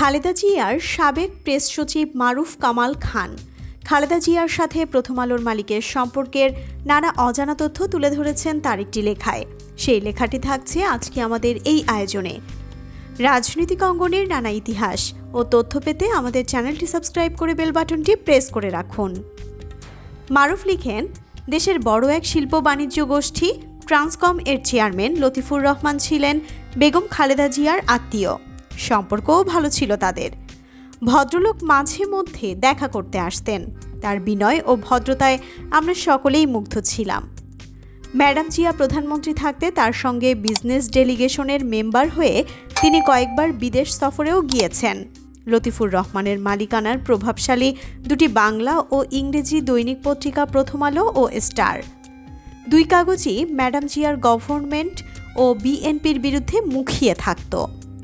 খালেদা জিয়ার সাবেক প্রেস সচিব মারুফ কামাল খান। খালেদা জিয়ার সাথে প্রথম আলোর মালিকের সম্পর্কের নানা অজানা তথ্য তুলে ধরেছেন তার একটি লেখায়। সেই লেখাটি থাকছে আজকে আমাদের এই আয়োজনে। রাজনৈতিক অঙ্গনের নানা ইতিহাস ও তথ্য পেতে আমাদের চ্যানেলটি সাবস্ক্রাইব করে বেল বাটনটি প্রেস করে রাখুন। মারুফ লিখেন, দেশের বড় এক শিল্প বাণিজ্য গোষ্ঠী, ট্রান্সকম এর চেয়ারম্যান লতিফুর রহমান ছিলেন বেগম খালেদা জিয়ার আত্মীয়। সম্পর্কও ভালো ছিল তাদের। ভদ্রলোক মাঝে মধ্যে দেখা করতে আসতেন। তার বিনয় ও ভদ্রতায় আমরা সকলেই মুগ্ধ ছিলাম। ম্যাডাম জিয়া প্রধানমন্ত্রী থাকতে তার সঙ্গে বিজনেস ডেলিগেশনের মেম্বার হয়ে তিনি কয়েকবার বিদেশ সফরেও গিয়েছেন। লতিফুর রহমানের মালিকানার প্রভাবশালী দুটি বাংলা ও ইংরেজি দৈনিক পত্রিকা প্রথম আলো ও স্টার। দুই কাগজই ম্যাডাম জিয়ার গভর্নমেন্ট ও বিএনপির বিরুদ্ধে মুখিয়ে থাকত।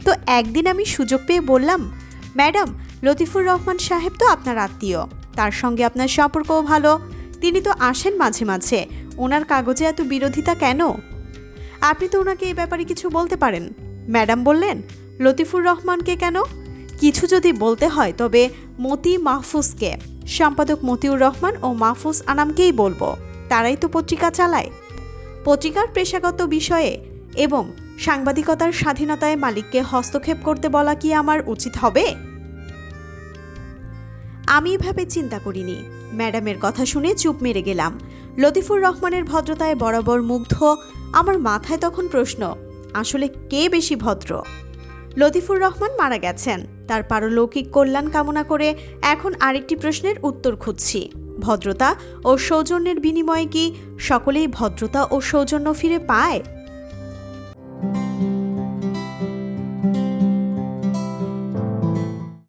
তো একদিন আমি সুযোগ পেয়ে বললাম, ম্যাডাম, লতিফুর রহমান সাহেব তো আপনার আত্মীয়। তার সঙ্গে আপনার সম্পর্কও ভালো। তিনি তো আসেন মাঝে মাঝে। ওনার কাগজে এত বিরোধিতা কেন? আপনি তো ওনাকে এই ব্যাপারে কিছু বলতে পারেন। ম্যাডাম বললেন, লতিফুর রহমানকে কেন? কিছু যদি বলতে হয়, তবে মতি মাহফুজকে। সম্পাদক মতিউর রহমান ও মাহফুজ আনামকেই বলব। তারাই তো পত্রিকা চালায়। পত্রিকার পেশাগত বিষয়ে এবং সাংবাদিকতার স্বাধীনতায় মালিককে হস্তক্ষেপ করতে বলা কি আমার উচিত হবে? আমি এভাবে চিন্তা করিনি। ম্যাডামের কথা শুনে চুপ মেরে গেলাম। লতিফুর রহমানের ভদ্রতায় বরাবর মুগ্ধ আমার মাথায় তখন প্রশ্ন, আসলে কে বেশি ভদ্র? লতিফুর রহমান মারা গেছেন। তার পারলৌকিক কল্যাণ কামনা করে এখন আরেকটি প্রশ্নের উত্তর খুঁজছি। ভদ্রতা ও সৌজন্যের বিনিময়ে কি সকলেই ভদ্রতা ও সৌজন্য ফিরে পায়?